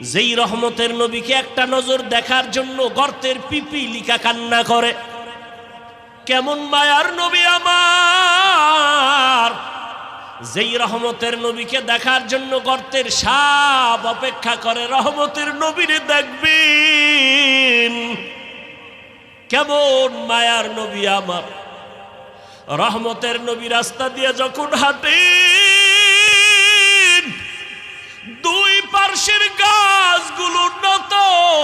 যেই রহমতের নবীকে একটা নজর দেখার জন্য গর্তের পিপি লিকা কান্না করে। কেমন মায়ার নবী আমার। যেই রহমতের নবীকে দেখার জন্য গর্তের সাপ অপেক্ষা করে, রহমতের নবীরে দেখবেন। কেমন মায়ার নবী আমার। রহমতের নবী রাস্তা দিয়ে যখন হাঁটেন, দুই পার্শ্বের গাছগুলো নত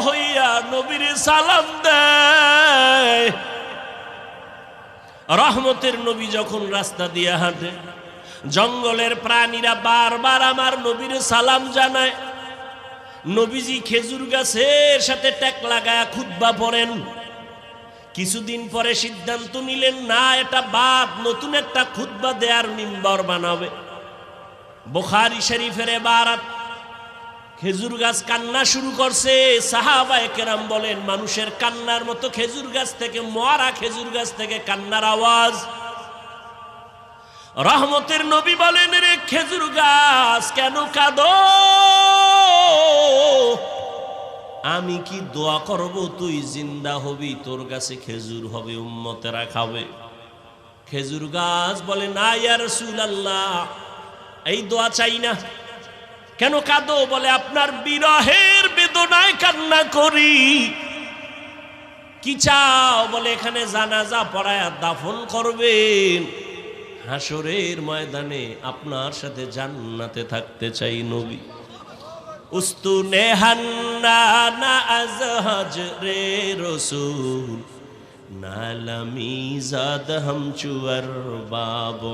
হইয়া নবীর সালাম দেয়। রহমতের নবী যখন রাস্তা দিয়ে হাঁটে, জঙ্গলের প্রাণীরা বারবার আমার নবীর সালাম জানায়। নবীজি খেজুর গাছের সাথে ট্যাক লাগায়া খুদ্া পড়েন। কিছুদিন পরে সিদ্ধান্ত নিলেন, না, এটা বাদ, নতুন একটা খুদ্া দেয়ার মিম্বর বানাবে। বোখারি শরীফের বারাত খেজুর গাছ কান্না শুরু করছে। সাহাবায় কেরাম বলেন, মানুষের কান্নার মতো খেজুর গাছ থেকে, মরা খেজুর গাছ থেকে কান্নার আওয়াজ। রহমতের নবী বলেন, রে খেজুর গাছ কেন কাঁদো? আমি কি দোয়া করব? তুই জিন্দা হবি, তোর কাছে খেজুর হবে, উম্মতেরা খাবে। খেজুর গাছ বলে, না ইয়ার সুল আল্লাহ এই দোয়া চাই না। কেন কাঁদো? বলে, আপনার বিরহের বেদনায় কান্না করি। কি চাও? বলে, এখানে জানাজা পড়ায় দাফন করবেন। হাসরের ময়দানে আপনার সাথে জান্নাতে থাকতে চাই নবী। উস্তু হান্না না আজহাজ রে রসুল। বাব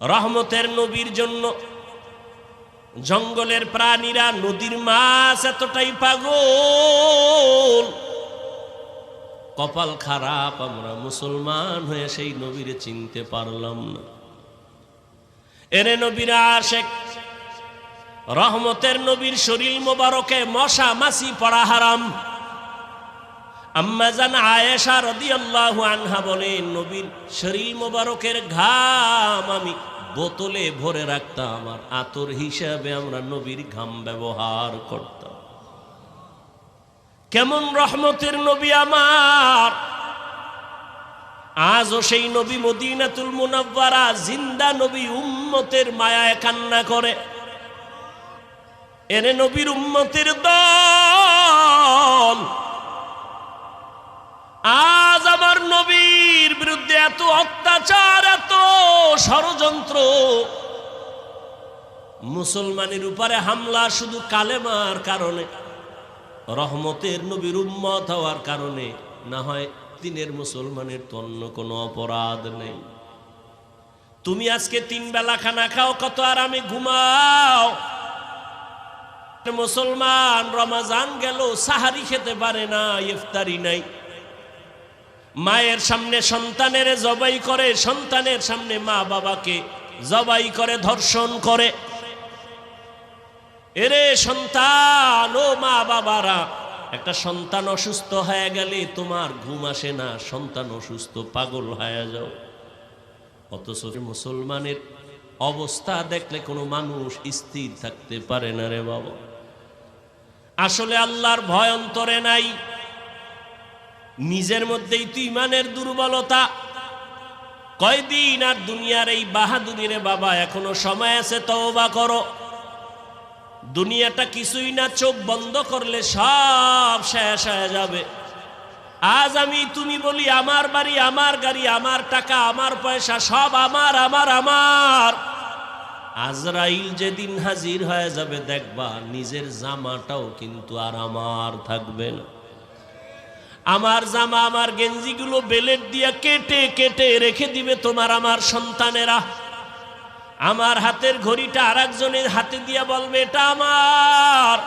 রহমতের নবীর জন্য। জঙ্গলের প্রাণীরা নদীর মাছ এতটাই পাগল। কপাল খারাপ, আমরা মুসলমান হয়ে সেই নবীরে চিনতে পারলাম না। এরে নবীরা আশেক, রহমতের নবীর শরীর মোবারকে মশা মাসি পড়া হারাম। আম্মাজান আয়েশা রাদিয়াল্লাহু আনহা বলেন, নবীর শরীর মোবারকের ঘাম আমি বোতলে ভরে রাখতাম আর আতর হিসাবে আমরা নবীর ঘাম ব্যবহার করতাম। কেমন রহমতের নবী আমার! আজও সেই নবী মদিনাতুল মুনাব্বারা জিন্দা নবী উম্মতের মায়ায় কান্না করে। এনে নবীর উম্মতের দল আজ আমার নবীর বিরুদ্ধে এত অত্যাচার, এত ষড়যন্ত্র। মুসলমানের উপরে হামলা শুধু কালেমার কারণে, রহমতের নবীর উম্মত হওয়ার কারণে, না হয় দিনের মুসলমানের তো অন্য কোনো অপরাধ নেই। তুমি আজকে তিন বেলা খানা খাও, কত আরামে ঘুমাও। মুসলমান রমাজান গেল, সাহারি খেতে পারে না, ইফতারি নাই। মায়ের সামনে সন্তানের জবাই করে, সন্তানের সামনে মা বাবাকে জবাই করে, ধর্ষণ করে। এরে সন্তান, ও মা বাবারা, একটা সন্তান অসুস্থ হয়ে গেলে তোমার ঘুম আসে না, সন্তান অসুস্থ, পাগল হয়ে যাও। অথচ মুসলমানের অবস্থা দেখলে কোনো মানুষ স্থির থাকতে পারে না রে বাবা। আসলে আল্লাহর ভয় অন্তরে নাই। নিজের মধ্যেই তুই ইমানের দুর্বলতা। কয়দিন আর দুনিয়ার এই বাহাদুরি বাবা, এখনও সময় আছে তওবা করো। দুনিয়াটা কিছুই না, চোখ বন্ধ করলে সব শেষ হয়ে যাবে। আজ আমি তুমি বলি, আমার বাড়ি, আমার গাড়ি, আমার টাকা, আমার পয়সা, সব আমার আমার আমার। আজরাইল যেদিন হাজির হয়ে যাবে, দেখবা নিজের জামাটাও কিন্তু আর আমার থাকবে না। আমার জামা, আমার গেঞ্জিগুলো বেলেট দিয়া কেটে কেটে রেখে দিবে তোমার আমার সন্তানেরা। আমার হাতের ঘড়িটা আর একজনের হাতে দিয়া বলবে, এটা আমার।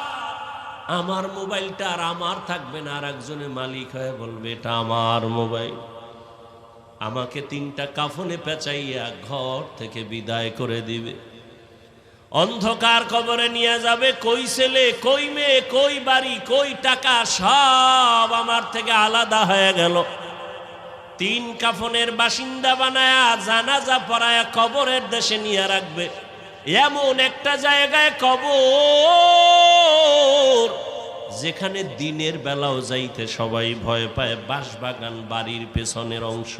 আমার মোবাইলটা আর আমার থাকবে না আর একজনের মালিক হয়ে বলবে, এটা আমার মোবাইল। আমাকে তিনটা কাফনে পেঁচাইয়া ঘর থেকে বিদায় করে দিবে। অন্ধকার কবরে নিয়ে যাবে, কই ছেলে, কই মেয়ে, কই বাড়ি, কই টাকা, সব আমার থেকে আলাদা হয়ে গেল। তিন কাফনের বাসিন্দা বানায়া জানাজা পড়ায়া কবরের দেশে নিয়ে রাখবে। এমন একটা জায়গায় কবর, যেখানে দিনের বেলাও যাইতে সবাই ভয় পায়, বাঁশবাগান বাড়ির পেছনের অংশ।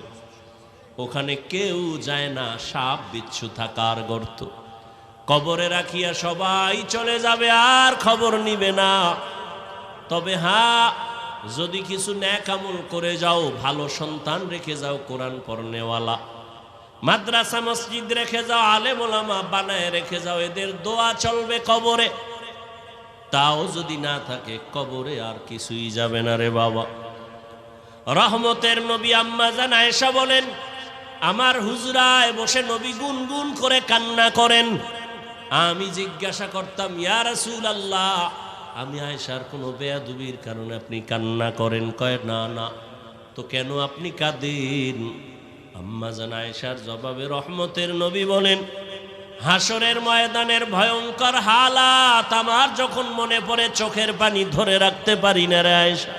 ওখানে কেউ যায় না, সাপ বিচ্ছু থাকার গর্ত। কবরে রাখিয়া সবাই চলে যাবে, আর খবর নিবে না। তবে হ্যাঁ যদি কিছু ন্যাকামল করে যাও, ভালো সন্তান রেখে যাও কোরআন পড়নেওয়ালা। মাদ্রাসা, মসজিদ রেখে যাও আলেমোলামা বানায় রেখে যাও, এদের দোয়া চলবে কবরে। তাও যদি না থাকে, কবরে আর কিছুই যাবে না রে বাবা। রহমতের নবী আম্মা জান আয়েশা বলেন, আমার হুজরায় বসে নবী গুনগুন করে কান্না করেন। আমি জিজ্ঞাসা করতাম, ইয়া রাসূল আল্লাহ আমি আয়েশার কোনো বেয়াদুবির কারণে আপনি কান্না করেন, কয়, না না, তো কেন আপনি কাঁদেন? আম্মা জান আয়েশার জবাবে রহমতের নবী বলেন, হাসরের ময়দানের ভয়ঙ্কর হালাত আমার যখন মনে পড়ে চোখের পানি ধরে রাখতে পারি না রে আয়েশা।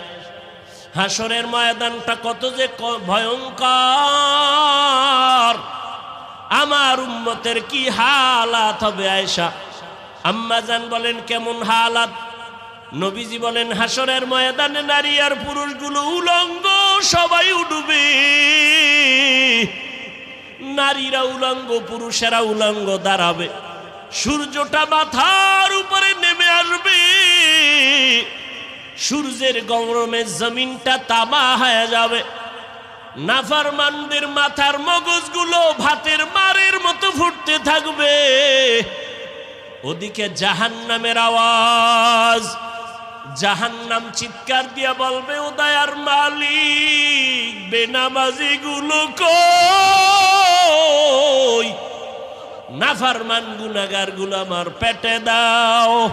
হাসরের ময়দানটা কত যে ভয়ঙ্কর! আমার উম্মতের কি হালাত হবে আয়েশা? আম্মাজান বলেন, কেমন হালাত? নবীজি বলেন হাসরের ময়দানে নারী আর পুরুষগুলো উলঙ্গ, সবাই উঠবে নারীরা উলঙ্গ, পুরুষেরা উলঙ্গ, দাঁড়াবে। সূর্যটা মাথার উপরে নেমে আসবে। সূর্যের গরমে জমিনটা তামা হয়ে যাবে। নাফারমানদের মাথার মগজগুলো ভাতের মারের মতো ফুটতে থাকবে। ওদিকে জাহান্নামের আওয়াজ। জাহান্নাম চিৎকার দিয়া বলবে উদয়ার মালিক বেনামাজি গুলো কই? নাফারমান গুনাগারগুলো আমার পেটে দাও।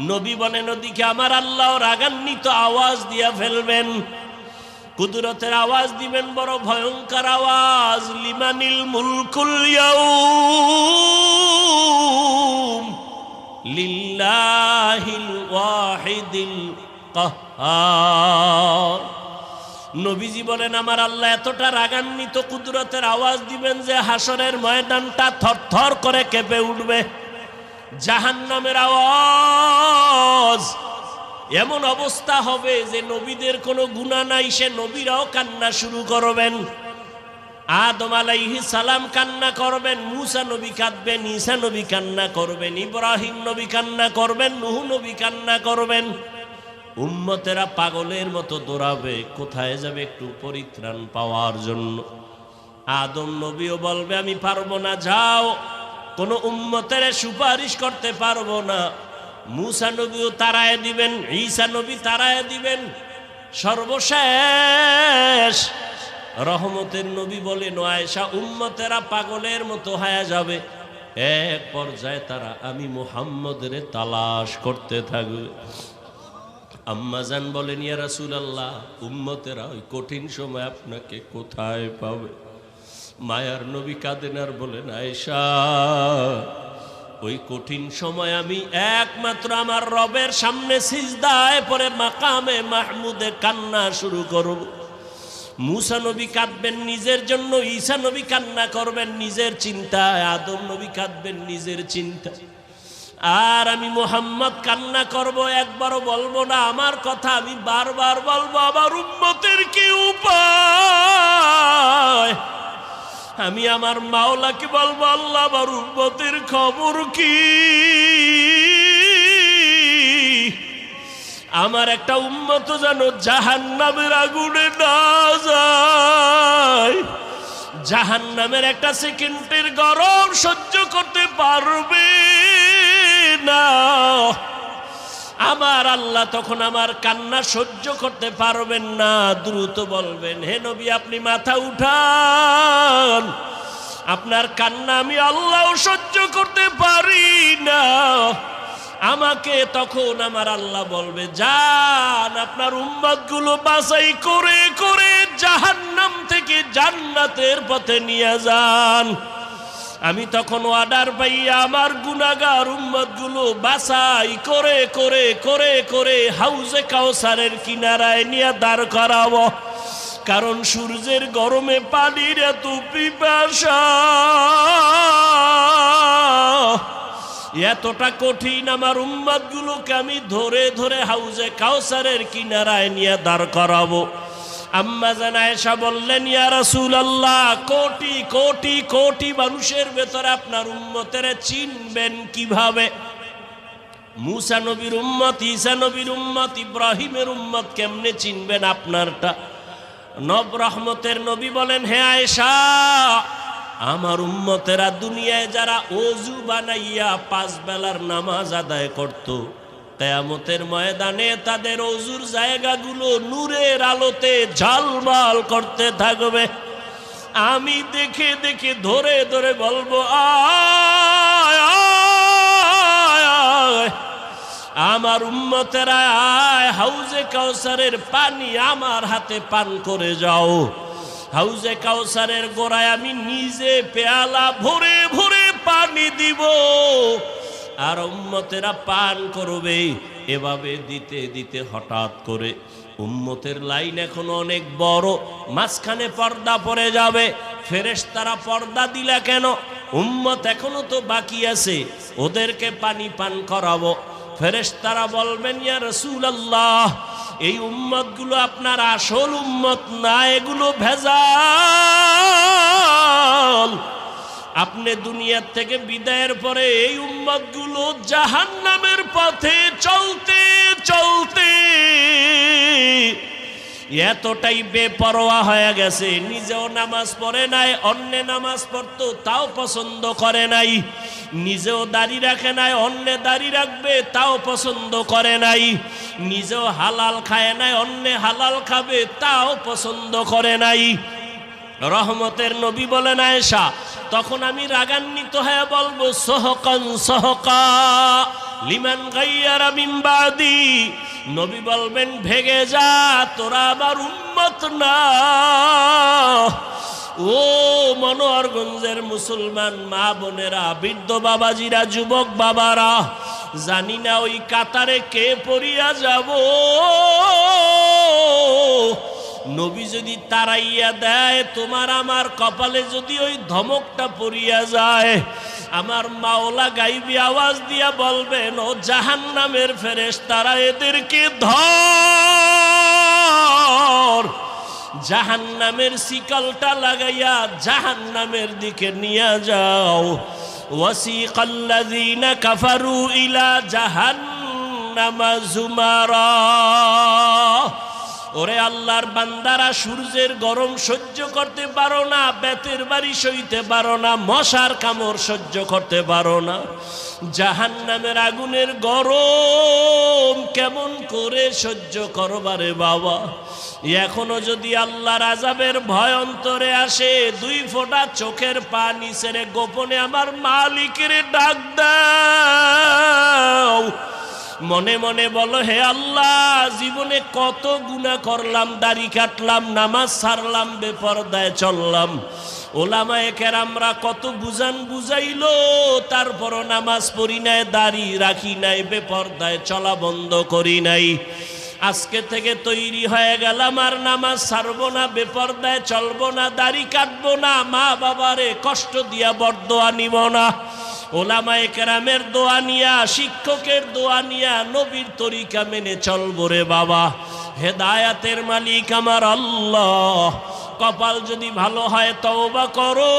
নবী বনে নদীকে আমার আল্লাহ রাগান্বিত আওয়াজ দিয়া ফেলবেন। কুদরতের আওয়াজ দিবেন, বড় ভয়ঙ্কর আওয়াজ। লিমানিল মুলকুল লিল্লাহিল ওয়াহিদিল কাহ্হার নবীজি বলেন, আমার আল্লাহ এতটা রাগান্বিত কুদরতের আওয়াজ দিবেন যে হাসরের ময়দানটা থরথর করে কেঁপে উঠবে। জাহান্নামের আওয়াজ এমন অবস্থা হবে যে নবীদের কোনো গুণা নাই, সে নবীরাও কান্না শুরু করবেন। আদম আলাইহি সালাম কান্না করবেন, মুসা নবী কাঁদবেন, ঈসা নবী কান্না করবেন, ইব্রাহিম নবী কান্না করবেন, নুহু নবী কান্না করবেন। উম্মতেরা পাগলের মতো দৌড়াবে, কোথায় যাবে একটু পরিত্রাণ পাওয়ার জন্য। আদম নবীও বলবে, আমি পারব না, যাও। কোনো উম্মতের সুপারিশ করতে পারব না। মুসা নবীও তারায় দিবেন, ঈসা নবী তারায় দিবেন। সর্বশেষ রহমতের নবী বলেন আয়েশা, উম্মতেরা পাগলের মতো হয়ে যাবে। এক পর্যায়ে তারা, আমি মুহাম্মদের তালাশ করতে থাকবে। আম্মাজান বলেন, ইয়া রাসূলুল্লাহ, উম্মতেরা ওই কঠিন সময় আপনাকে কোথায় পাবে? মায়ার নবী কাঁদেন আর বলেন, আয়েশা ওই কঠিন সময় আমি একমাত্র আমার রবের সামনে সিজদায় পরে মাকামে মাহমুদে কান্না শুরু করব। মুসা নবী কাঁদবেন, নিজের জন্য ঈসা নবী কান্না করবেন, নিজের চিন্তায়, আদম নবী কাঁদবেন, নিজের চিন্তা আর আমি মোহাম্মদ কান্না করব, একবারও বলব না, আমার কথা আমি বারবার বলব, আমার উম্মতের কি উপায়? আমি আমার মাওলাকে বলব, আল্লাহ আমার খবর কি? আমার একটা উম্মত যেন জাহান নামের আগুনে না যায়। জাহান নামের একটা সেকেন্ডের গরম সহ্য করতে পারবে না। আমার আল্লাহ তখন আমার কান্না সহ্য করতে পারবেন না, দ্রুত বলবেন, হে নবী, আপনি মাথা উঠান। আপনার কান্না আমি আল্লাহ সহ্য করতে পারি না। আমাকে তখন আমার আল্লাহ বলবে, যান, আপনার উম্মতগুলো বাছাই করে করে জাহান্নাম থেকে জান্নাতের পথে নিয়ে যান। আমি তখন অর্ডার পাইয়া আমার গুনাগার উম্মতগুলো বাছাই করে করে করে করে হাউজে কাউসারের কিনারায় নিয়ে দাঁড় করাবো। কারণ সূর্যের গরমে পানির এত এতটা কঠিন আমার উম্মাদ গুলোকে আমি ধরে ধরে হাউজে কাউসারের কিনারায় নিয়ে দাঁড় করাবো। আম্মা জান আয়েশা বললেন, ইয়া রাসূলুল্লাহ, কোটি কোটি কোটি মানুষের ভেতরে আপনার উম্মতের চিনবেন কীভাবে? ইব্রাহিমের উম্মত কেমনে চিনবেন আপনারটা? নব রহমতের নবী বলেন, হে আয়েশা, আমার উম্মতেরা দুনিয়ায় যারা অজু বানাইয়া পাঁচ বেলার নামাজ আদায় করত কেয়ামতের ময়দানে তাদের অজুর জায়গাগুলো নূরের আলোতে ঝালমাল করতে থাকবে। আমি দেখে দেখে ধরে ধরে বলব। আমার উম্মতেরা, আয়, হাউজে কাউসারের পানি আমার হাতে পান করে যাও। হাউজে কাউসারের গোড়ায় আমি নিজে পেয়ালা ভরে ভরে পানি দিব। আর উম্মতেরা পান করবে। এভাবে দিতে দিতে হঠাৎ করে উম্মতের লাইন এখন অনেক বড়। মাঝখানে পর্দা পড়ে যাবে। ফেরেশতারা পর্দা দিলা কেন? উম্মত এখনও তো বাকি আছে। ওদেরকে পানি পান করাবো। ফেরেশতারা বলবেন, ইয়া রাসূলুল্লাহ, এই উম্মতগুলো আপনার আসল উম্মত না, এগুলো ভেজাল। আপনি দুনিয়ার থেকে বিদায়ের পরে এই উম্মতগুলো জাহান্নামের পথে চলতে চলতে এতটাই বেপরোয়া হয়ে গেছে। নিজেও নামাজ পড়ে নাই, অন্য নামাজ পড়তো, তাও পছন্দ করে নাই। নিজেও দাড়ি রাখে নাই, অন্য দাড়ি রাখবে, তাও পছন্দ করে নাই। নিজেও হালাল খায় নাই, অন্য হালাল খাবে, তাও পছন্দ করে নাই। রহমতের নবী বলেন, আয়েশা, তখন আমি রাগান্বিত হয়ে বলব, সহকান, সহকা, লিমান গাইয়ারা মিম্বাদি নবী বলবেন, ভেগে যা, তোরা আবার উন্মত না। ও মনোহরগঞ্জের মুসলমান মা বোনেরা, বৃদ্ধ বাবাজিরা, যুবক বাবারা, জানি না ওই কাতারে কে পড়িয়া যাব। নবী যদি তারাইয়া দেয়, তোমার আমার কপালে যদি ওই ধমকটা পড়িয়া যায়, আমার মাওলা গাইবি আওয়াজ দিয়া বলবেন ও জাহান নামের ফেরেস তারা এদেরকে ধর। জাহান নামের শিকলটা লাগাইয়া জাহান নামের দিকে নিয়ে যাও। ওয়াসিক আল্লাযীনা কাফারু ইলা জাহান্নামা জুমারা। ওরে আল্লাহর বান্দারা, সূর্যের গরম সহ্য করতে পারো না, বেতের বাড়ি সইতে পারো না, মশার কামড় সহ্য করতে পারো না। জাহান নামের আগুনের গরম কেমন করে সহ্য করবারে বাবা? এখনও যদি আল্লাহর আজাবের ভয় অন্তরে আসে, দুই ফোঁটা চোখের পানি সেরে গোপনে আমার মালিকের ডাক দাও। মনে মনে বলো, হে আল্লাহ, জীবনে কত গুণা করলাম, দাড়ি কাটলাম, নামাজ সারলাম, বেপরদায় চললাম। ওলামায়ে কেরামরা কত বুঝান বুঝাইলো, তারপরও নামাজ পড়ি নাই, দাড়ি রাখি নাই, বেপরদায় চলা বন্ধ করি নাই। আজকে থেকে তৈরি হয়ে গেলাম, আর নামাজ ছাড়বো না, বেপরদায় চলবো না, দাড়ি কাটবো না, মা বাবারে কষ্ট দিয়া বরদোয়া নিব না। ওলামায়ে কেরামের দোয়া নিয়া, শিক্ষকের দোয়া নিয়া নবীর তরিকা মেনে চলবো রে বাবা। হেদায়াতের মালিক আমার আল্লাহ। কপাল যদি ভালো হয় তওবা করো।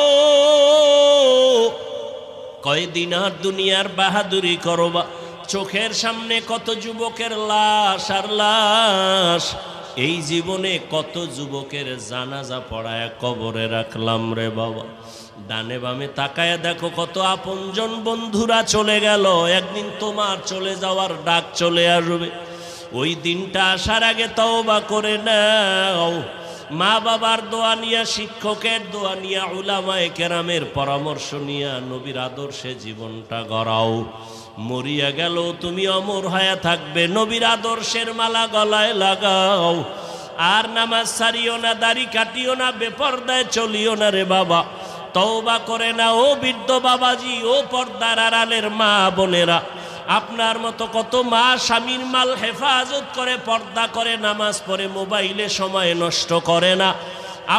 কয়দিন আর দুনিয়ার বাহাদুরি করো বা চোখের সামনে কত যুবকের লাশ আর লাশ। এই জীবনে কত যুবকের জানাজা পড়ায় কবরে রাখলাম রে বাবা। ডানে বামে তাকায় দেখো কত আপনজন বন্ধুরা চলে গেল। একদিন তোমার চলে যাওয়ার ডাক চলে আসবে। ওই দিনটা আসার আগে তাও বা করে নাও। মা বাবার দোয়া নিয়া, শিক্ষকের দোয়া নিয়া, উলামায়ে কেরামের পরামর্শ নিয়া নবীর আদর্শে জীবনটা গড়াও। মরিয়া গেল, তুমি অমর হয়ে থাকবে, নবীর আদর্শের মালা গলায় লাগাও। আর নামাজ সারিও না, দাড়ি কাটিও না, বেপর্দায় চলিও না রে বাবা। তওবা করে না ও বৃদ্ধ বাবাজি, ও পর্দার আড়ালের মা বোনেরা। আপনার মতো কত মা স্বামীর মাল হেফাজত করে পর্দা করে, নামাজ পড়ে, মোবাইলে সময় নষ্ট করে না।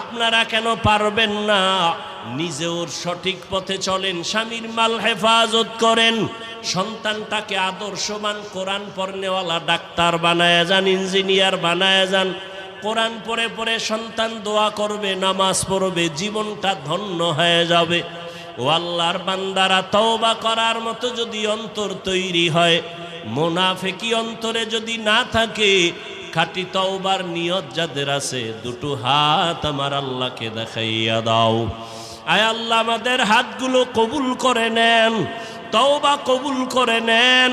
আপনারা কেন পারবেন না? নিজেও সঠিক পথে চলেন, স্বামীর মাল হেফাজত করেন। সন্তানটাকে আদর্শবান কোরআন পড়নেওয়ালা ডাক্তার বানায় যান, ইঞ্জিনিয়ার বানায় যান। কোরআন পড়ে পড়ে সন্তান দোয়া করবে, নামাজ পড়বে, জীবনটা ধন্য হয়ে যাবে। ও আল্লাহর বান্দারা তওবা করার মতো যদি অন্তর তৈরি হয়, মোনাফেকি অন্তরে যদি না থাকে, খাটি তওবার নিয়ত যাদের আছে, দুটো হাত আমার আল্লাহকে দেখাইয়া দাও। আয় আল্লাহ, আমাদের হাতগুলো কবুল করে নেন, তওবা কবুল করে নেন।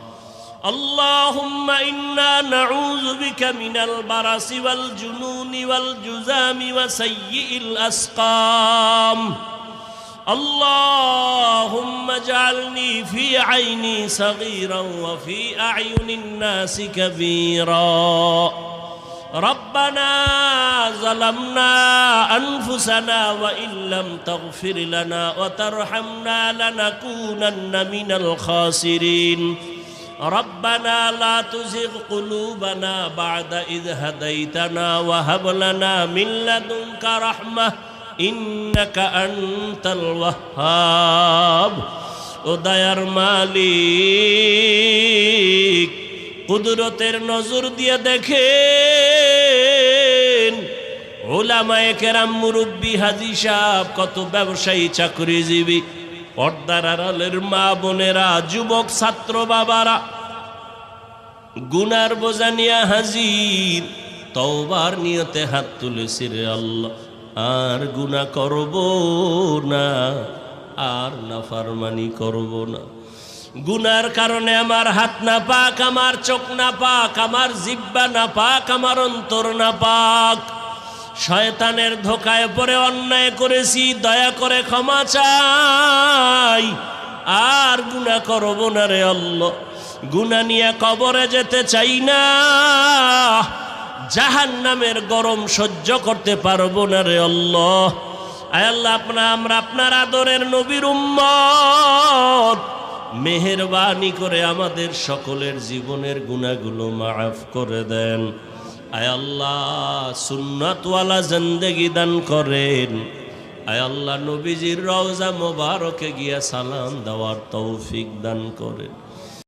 اللهم إنا نعوذ بك من البرص والجنون والجزام وسيء الأسقام. اللهم اجعلني في عيني صغيرا وفي أعين الناس كبيرا. ربنا ظلمنا أنفسنا وإن لم تغفر لنا وترحمنا لنكونن من الخاسرين. ربنا لا تزغ قلوبنا بعد إذ هديتنا وهب لنا من لدنك رحمة إنك أنت الوهاب উদয়ার মালিক কুদরতের নজর দিয়ে দেখেন ওলামায়ে কেরাম মুরব্বী হাজি সাহ কত ব্যবসায়ী চাকরিজীবী পর্দার আড়ালের মা বোনেরা, যুবক, ছাত্র বাবারা, গুনার বোঝা নিয়ে হাজির। তওবার নিয়তে হাত তুলেছি রে আল্লাহ, আর গুনাহ করব না, আর নাফারমানি করব না। গুনার কারণে আমার হাত না পাক, আমার চোখ না পাক, আমার জিব্বা না পাক, আমার অন্তর না পাক। শয়তানের ধোকায় পরে অন্যায় করেছি, দয়া করে ক্ষমা চাই। আর গুণা করব না রে আল্লাহ। গুণা নিয়ে কবরে যেতে চাই না। জাহান নামের গরম সহ্য করতে পারব না রে আল্লাহ। আয় আল্লাহ, আপনা আমরা আপনার আদরের নবীর উম্মত। মেহেরবানি করে আমাদের সকলের জীবনের গুণাগুলো মাফ করে দেন। আয় আল্লাহ, সুন্নাতওয়ালা জিন্দেগি দান করেন। আয় আল্লাহ, নবীজির রওজা মোবারকে গিয়া সালাম দেওয়ার তৌফিক দান করেন।